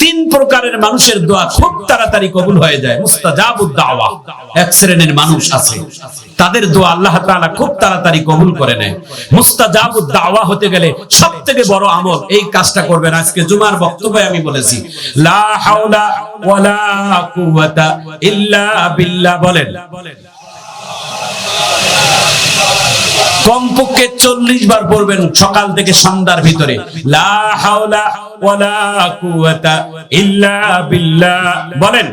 তিন প্রকারের মানুষের দোয়া খুব তাড়াতাড়ি কবুল হয়ে যায়। মুস্তাজাবুদ দাওয়া। এক শ্রেণির মানুষ আছে। তাদের দোয়া আল্লাহ তাআলা খুব তাড়াতাড়ি কবুল করে নেয়। মুস্তাজাবুদ দাওয়া হতে গেলে সবথেকে বড় আমল এই কাজটা করবেন। আজকে জুমার বক্তব্যে আমি বলেছি, লা হাওলা ওয়ালা কুওয়াতা ইল্লা বিল্লাহ বলেন। কমপক্ষে চল্লিশ বার পড়বেন সকাল থেকে সন্ধ্যার ভিতরে বলেন।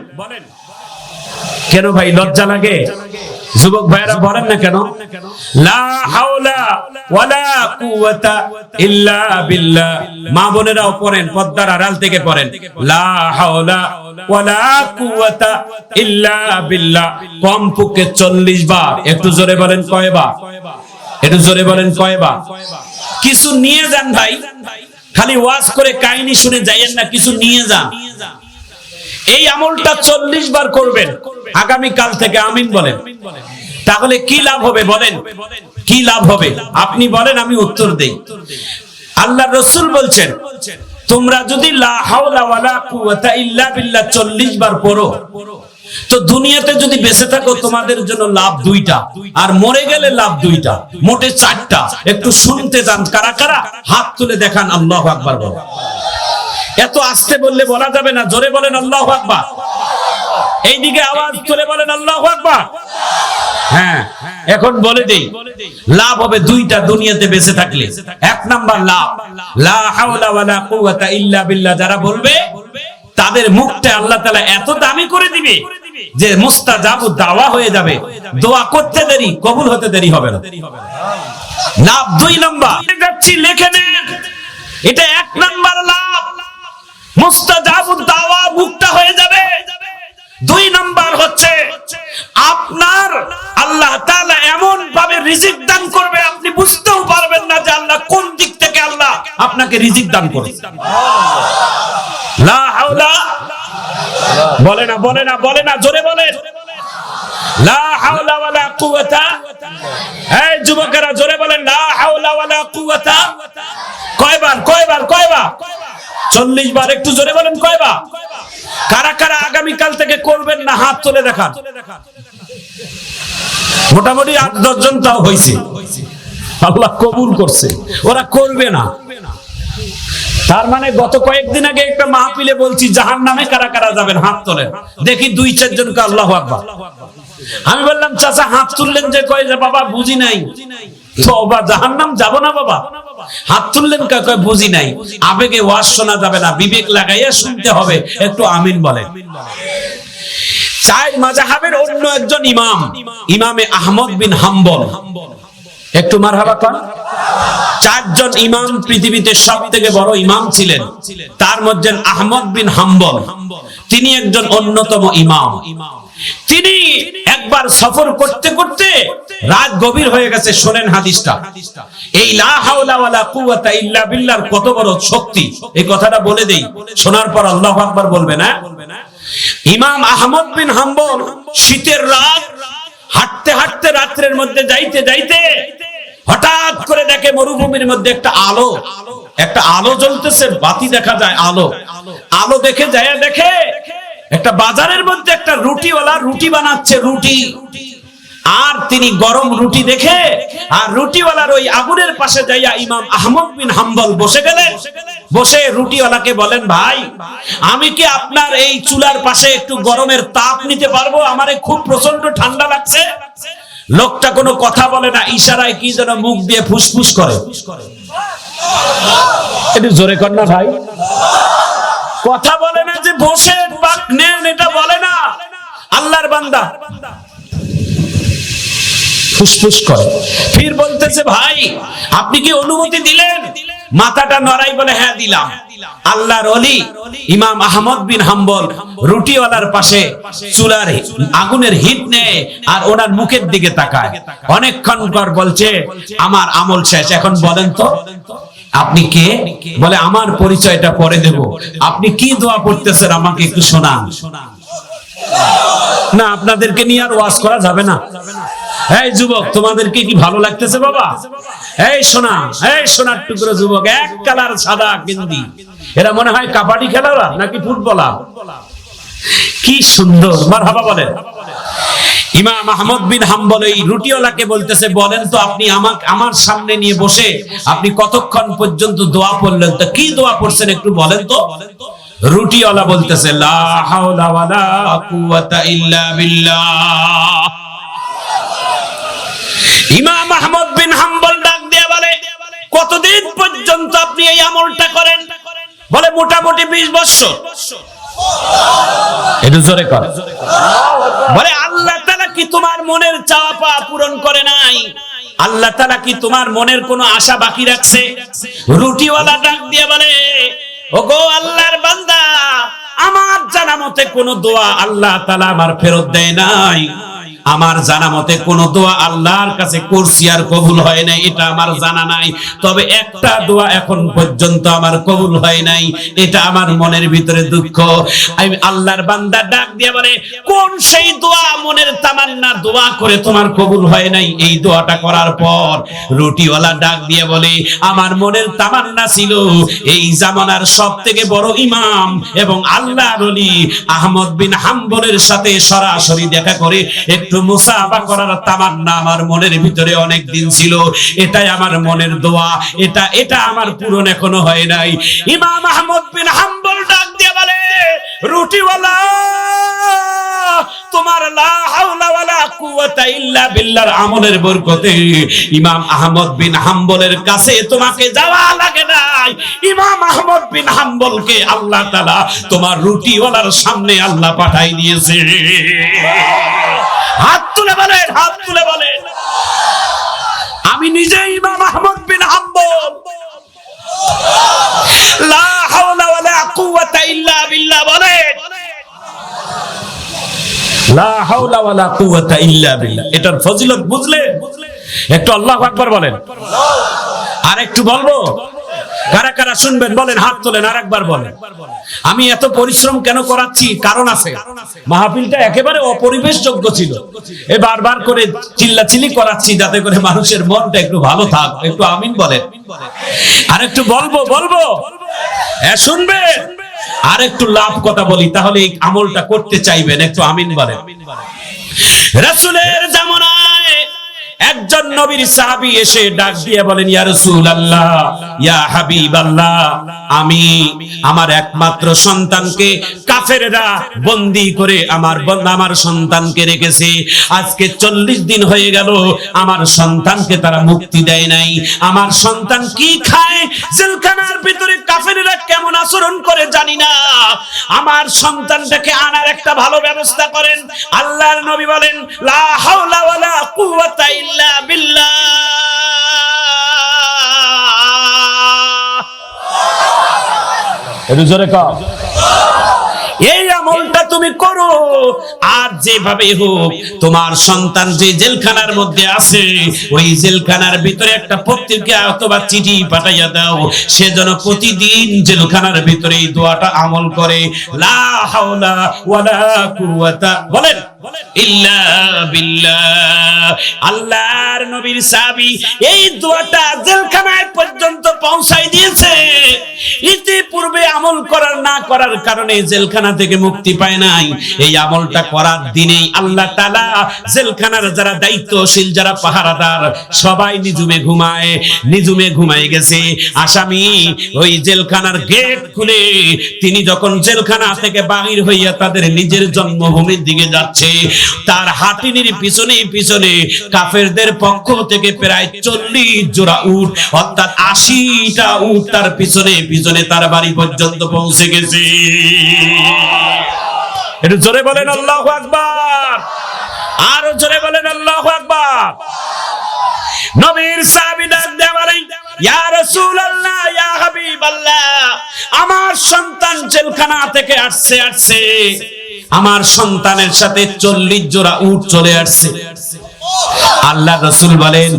কেন ভাই, লজ্জা লাগে? যুবক ভাইরা বলেন না কেন? মা বোনেরাও পড়েন, পদ্মার আড়াল থেকে পড়েন। কুওয়াতা কমপক্ষে চল্লিশ বার, একটু জোরে বলেন কয়বার? একটু জোরে বলেন কয়বার? কিছু নিয়ে যান ভাই। খালি ওয়াজ করে কাহিনী শুনে যাইয়েন না, কিছু নিয়ে যান। এই আমলটা চল্লিশ বার করবেন। আগামী কাল থেকে আমিন বলেন। তাহলে কি লাভ হবে বলেন? কি লাভ হবে? আপনি বলেন, আমি উত্তর দেই। আল্লাহ রসুল বলছেন, তোমরা যদি লা হাওলা ওয়ালা কুওয়াতা ইল্লা বিল্লাহ 40 বার পড়ো তো দুনিয়াতে যদি বেঁচে থাকো, তোমাদের জন্য লাভ দুইটা। আর মরে গেলে লাভ দুইটা। মোটে চারটা। একটু শুনতে যান। কারা কারা? হাত তুলে দেখান আল্লাহ আকবার বলো এত আস্তে বললে বলা যাবে না। জোরে বলেন আল্লাহ আকবার। এইদিকে আওয়াজ তুলে বলেন আল্লাহ আকবার। হ্যাঁ এখন বলে দেই। লাভ হবে দুইটা দুনিয়াতে বেঁচে থাকলে। এক নাম্বার লাভ। লা হাওলা ওয়ালা কুওয়াতা ইল্লা বিল্লাহ। যারা বলবে, তাদের মুখটা আল্লাহ তাআলা এত দামি করে দিবে। যে মুস্তাজাবু দাওয়া হয়ে যাবে দোয়া করতে দেরি কবুল হতে দেরি হবে না। লাভ দুই নাম্বার। যাচ্ছি লিখে নেন। এটা এক নাম্বার লাভ। মুস্তাজাবু দাওয়া মুক্তা হয়ে যাবে। দুই নাম্বার হচ্ছে আপনার আল্লাহ তাআলা এমন ভাবে রিজিক দান করবে আপনি বুঝতেও পারবেন না যে আল্লাহ কোন দিক থেকে আল্লাহ আপনাকে রিজিক দান করবে লা হাওলা বলে না বলে না বলে না, জোরে বলে। যুবকেরা, জোরে বলেন কয়বার কয়বার একটু জোরে বলেন কারা কারা আগামী কাল থেকে করবেন না, হাত মোটামুটি আট দশ জন তাও হয়েছে আল্লাহ কবুল করছে। ওরা করবে না। তার মানে গত কয়েকদিন আগে একটা মাহফিলে বলছি জাহান নামে কারা কারা যাবেন? হাত তোলেন। দেখি দুই, চারজনকে আল্লাহ আকবার। আমি বললাম, চাচা, হাত তুললেন যে কয় যে, বাবা, বুঝি নাই। নাম যাব না, বাবা। হাত তুললেন বুঝি নাই। আবেগে ওয়াজ শোনা যাবে না, বিবেক লাগাইয়া শুনতে হবে। একটু আমিন বলেন। চার মাজাহাবের অন্য একজন ইমাম, ইমামে আহমদ বিন হাম্বল। একটু মারহাবা কর। চারজন ইমাম পৃথিবীতে সব থেকে বড় ইমাম ছিলেন। তার মধ্যে আহমদ বিন হাম্বল। তিনি একজন অন্যতম ইমাম। তিনি একবার সফর করতে করতে রাত গভীর হয়ে গেছে, শোনেন হাদিসটা। এই লা হাওলা ইল্লা বিল্লাহর কত বড় শক্তি। এই কথাটা বলে দেই। শোনার পর আল্লাহু আকবার বলবে না ইমাম আহমদ বিন হাম্বল শীতের রাত, হাঁটতে হাঁটতে রাত্রের মধ্যে যাইতে যাইতে হঠাৎ করে দেখে মরুভূমির মধ্যে একটা আলো। একটা আলো জ্বলতেছে, বাতি দেখা যায় আলো। আলো দেখে যায়, দেখে একটা বাজারের মধ্যে একটা রুটিওয়ালা রুটি বানাচ্ছে, রুটি। আর তিনি গরম রুটি দেখে, আর রুটিওয়ালার ওই আগুনের পাশে যাইয়া ইমাম আহমদ বিন হাম্বল বসে গেলেন। বসে রুটিওয়ালাকে বলেন, ভাই, আমি কি আপনার এই চুলার পাশে একটু গরমের তাপ নিতে পারব? আমারে খুব প্রচণ্ড ঠান্ডা লাগছে। লোকটা কোনো কথা বলে না, ইশারায় কি যেন মুখ দিয়ে ফুসফুস করে। একটু জোরে কর না ভাই। কথা বলে না যে বসে নেন, এটা বলে না। আল্লাহর বান্দা। ফুসফুস করে। ফির বলতেছে, ভাই, আপনি কি অনুমতি দিলেন? মাথাটা নড়াই বলে হ্যাঁ দিলাম। আল্লাহর অলি ইমাম আহমদ বিন হাম্বল রুটিওয়ালার পাশে চুলার আগুনের হিট নেয় আর ওনার মুখের দিকে তাকায়। অনেকক্ষণ পর বলছে, আমার আমল শেষ। এখন বলেন তো, আপনি কে? বলে, আমার পরিচয়টা পরে দেব। আপনি কি দোয়া করতেছেন আমাকে একটু শোনান। না, আপনাদেরকে নিয়ে আর ওয়াজ করা যাবে না। এই যুবক তোমাদেরকে কি ভালো লাগতেছে বাবা? এই সোনা, এই সোনার টুকরো যুবক, এক কালার সাদা গেন্দি। এরা মনে হয় কাবাডি খেলোয়াড় নাকি ফুটবলার? কি সুন্দর মারহাবা বলেন। ইমাম আহমদ বিন হাম্বল এই রুটিওয়ালাকে বলতেছে, বলেন তো আপনি আমাকে, আমার সামনে নিয়ে বসে আপনি কতক্ষণ পর্যন্ত দোয়া পড়লেন? তো কি দোয়া পড়ছেন একটু বলেন তো? রুটিওয়ালা বলতেছে, লা হাওলা ওয়ালা কুওয়াতা ইল্লা বিল্লাহ। ইমাম আহমদ বিন হাম্বল ডাক দিয়ে বলে, কতদিন পর্যন্ত আপনি এই আমলটা করেন? বলে, মোটামুটি বিশ বছর। আশা বাকি রাখছে? রুটিওয়ালা ডাক বলে আমার জানা মতে কোনো দোয়া আল্লাহ তালা আমার ফেরত দেয় নাই। আমার জানা মতে কোন দোয়া আল্লাহর কাছে করছি আর কবুল হয় নাই, এটা আমার জানা নাই। তবে একটা দোয়া এখন পর্যন্ত আমার কবুল হয় নাই, এটা আমার মনের ভিতরে দুঃখ। আমি আল্লাহর বান্দা ডাক দিয়ে বলে, কোন সেই দোয়া মনের তামান্না দোয়া করে তোমার কবুল হয় নাই? এই দোয়াটা করার পর রুটিওয়ালা ডাক দিয়ে বলে, আমার মনের তামান্না ছিল, এই জামানার সব থেকে বড় ইমাম এবং আল্লাহর আহমদ বিন হাম্বলের সাথে সরাসরি দেখা করে একটু মুসাফা করার তামান্না আমার মনের ভিতরে অনেক দিন ছিল। এটাই আমার মনের দোয়া। এটা এটা আমার পূরণ এখনও হয় নাই। ইমাম আহমদ বিন হাম্বল ডাক দিয়ে বলে, রুটিওয়ালা, তোমার লা হাওলা ওয়ালা কুওয়াতা ইল্লা বিল্লাহর আমলের বরকতে ইমাম আহমদ বিন হাম্বলের কাছে তোমাকে যাওয়া লাগে নাই। ইমাম আহমদ বিন হাম্বলকে আল্লাহ তাআলা তোমার রুটিওয়ালার সামনে আল্লাহ পাঠাই দিয়েছে। হাত তুলে হাত তুলে আমি নিজে ইমাম আহমদ বিন লা ইল্লা এটার ফজিলত বুঝলে একটু আল্লাহু আকবার বলেন। আর একটু বলব? কারা কারা শুনবেন বলেন, হাত তোলেন আর একবার বলেন। আমি এত পরিশ্রম কেন করাচ্ছি? কারণ আছে। মাহফিলটা একেবারে অপরিবেশ যোগ্য ছিল। এ বারবার করে চিল্লাচিল্লি করাচ্ছি যাতে করে মানুষের মনটা একটু ভালো থাক। একটু আমিন বলেন। আর একটু বলব বলব। হ্যাঁ শুনবে? আর একটু লাভ কথা বলি, তাহলে এই আমলটা করতে চাইবেন, একটু আমিন বলেন। রাসূলের জামানায় একজন নবীর সাহাবী এসে ডাক দিয়ে বলেন, ইয়া রাসূলুল্লাহ, ইয়া হাবিবাল্লাহ, আমি আমার একমাত্র সন্তানকে কাফেররা বন্দি করে আমার আমার সন্তানকে রেখেছে। আজকে চল্লিশ দিন হয়ে গেল, আমার সন্তানকে তারা মুক্তি দেয় নাই। আমার সন্তান কি খায়? জেলখানার ভিতরে কাফেররা কেমন আচরণ করে জানি না। আমার সন্তানটাকে আনার একটা ভালো ব্যবস্থা করেন। আল্লাহর নবী বলেন, লা হাওলা ওয়ালা কুওয়াতা ইল্লা বিল্লাহ। জোরে এই আমলটা তুমি করো আর যেভাবে হোক তোমার সন্তান যে জেলখানার মধ্যে আছে ওই জেলখানার ভিতরে একটা পত্রিকা অথবা চিঠি পাঠাইয়া দাও। সে যেন প্রতিদিন জেলখানার ভিতরে এই দোয়াটা আমল করে। লা হাওলা ওয়ালা কুওয়াতা। বলেন। আল্লাহর নবীর সাহাবী এই দোয়াটা জেলখানায় পর্যন্ত পৌঁছাই দিয়েছে। ইতিপূর্বে আমল করার, না করার কারণে জেলখানা থেকে মুক্তি পায় নাই। এই আমলটা করার দিনেই আল্লাহ জেলখানার যারা দায়িত্বশীল, যারা পাহারাদার, সবাই নিজুমে ঘুমায়। নিজুমে ঘুমায় গেছে। আসামি ওই জেলখানার গেট খুলে তিনি যখন জেলখানা থেকে বাহির হইয়া তাদের নিজের জন্মভূমির দিকে যাচ্ছে তার হাটিনির পিছনে পিছনে কাফেরদের পক্ষ থেকে প্রায় চল্লিশ জোড়া উট, অর্থাৎ আশিটা উট তার পিছনে পিছনে তার বাড়ি পর্যন্ত পৌঁছে গেছে। একটু জোরে বলেন আল্লাহ আকবার। আরও জোরে বলেন আল্লাহ আকবার। নবীর সাহাবী ডাক দেয়া বলেন ইয়া রাসূলুল্লাহ, ইয়া হাবিবাল্লাহ, আমার সন্তান জেলখানা থেকে আসছে আসছে। আমার সন্তানের সাথে চল্লিশ জোড়া উট চলে আসছে। আল্লাহ রসুল বলেন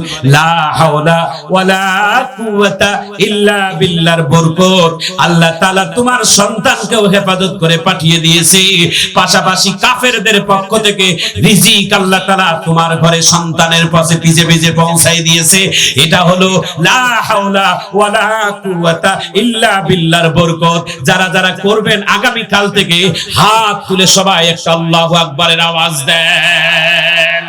এটা হলো যারা যারা করবেন আগামী কাল থেকে হাত তুলে সবাই একটা আল্লাহু আকবারের আওয়াজ দেয়